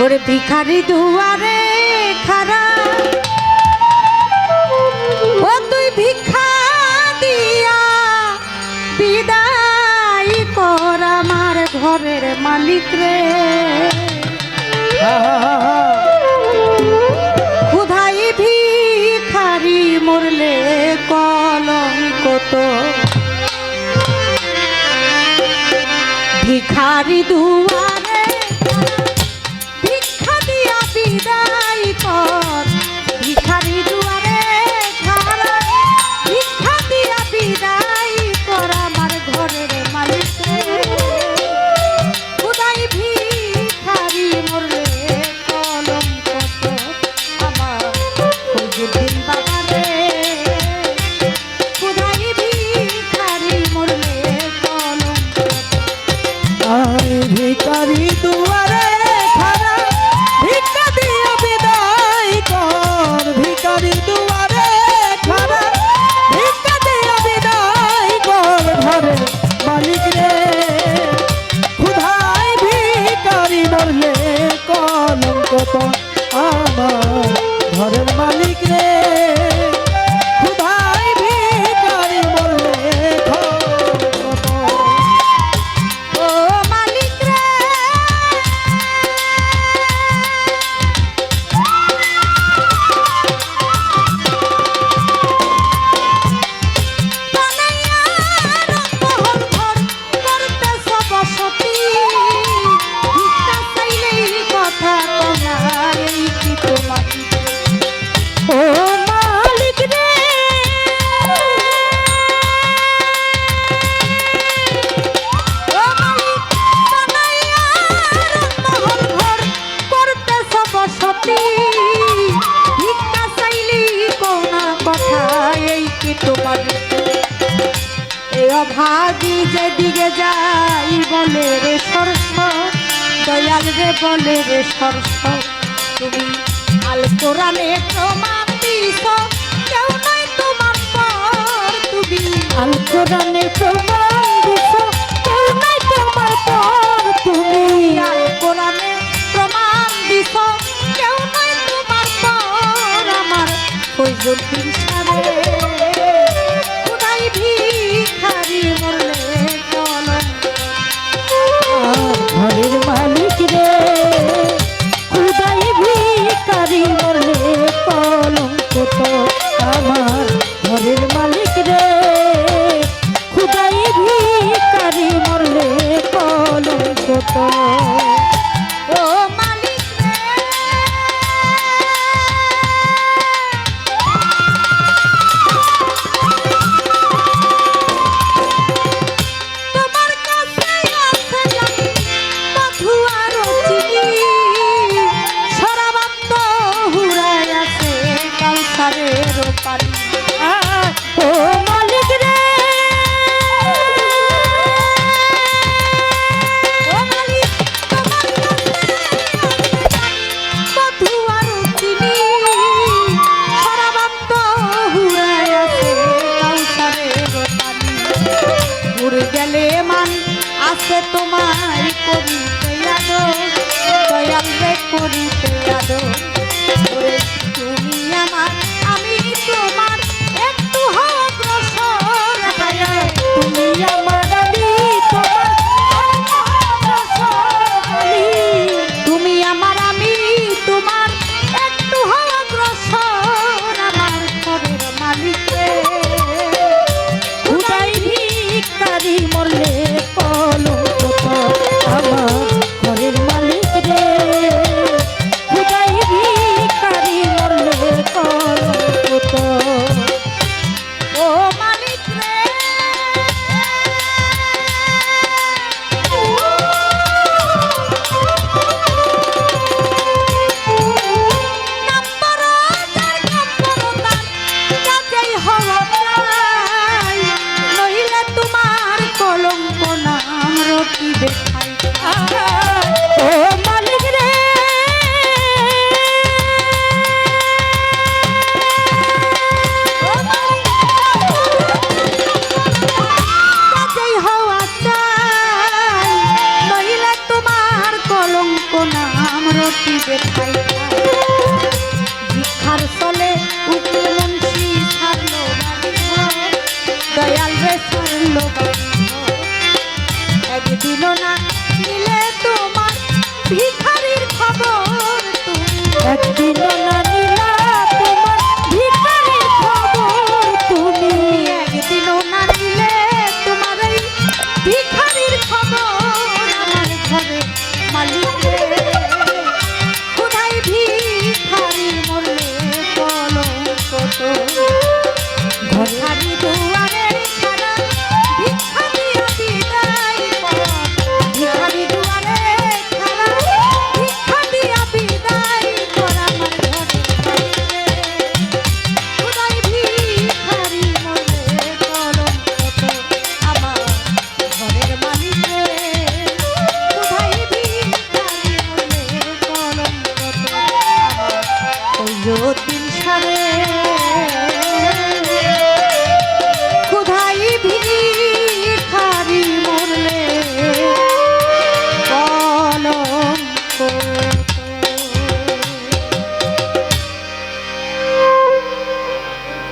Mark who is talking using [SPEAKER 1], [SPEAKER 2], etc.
[SPEAKER 1] ওরে ভিখারি দুয়ারে খারা। ও তুই ভিক্ষা দিয়া বিদায় কর আমার ঘরের মালিক রে। ক্ষুধাই ভিখারি মরলে কলম কত ভিখারি দুয়ার মতো অভাগী যেদিকে যাই বলে রে সরস দয়াল রে বলে রে সরস তুমি আল কোরআনে প্রমাণ দিছ কেউ নাই তোমার পর। তুমি
[SPEAKER 2] আল কোরআনে প্রমাণ দিছ কেউ নাই তোমার পর। তুমি
[SPEAKER 1] আল কোরআনে প্রমাণ দিছ কেউ নাই তোমার পর। আমার ফজল তোমার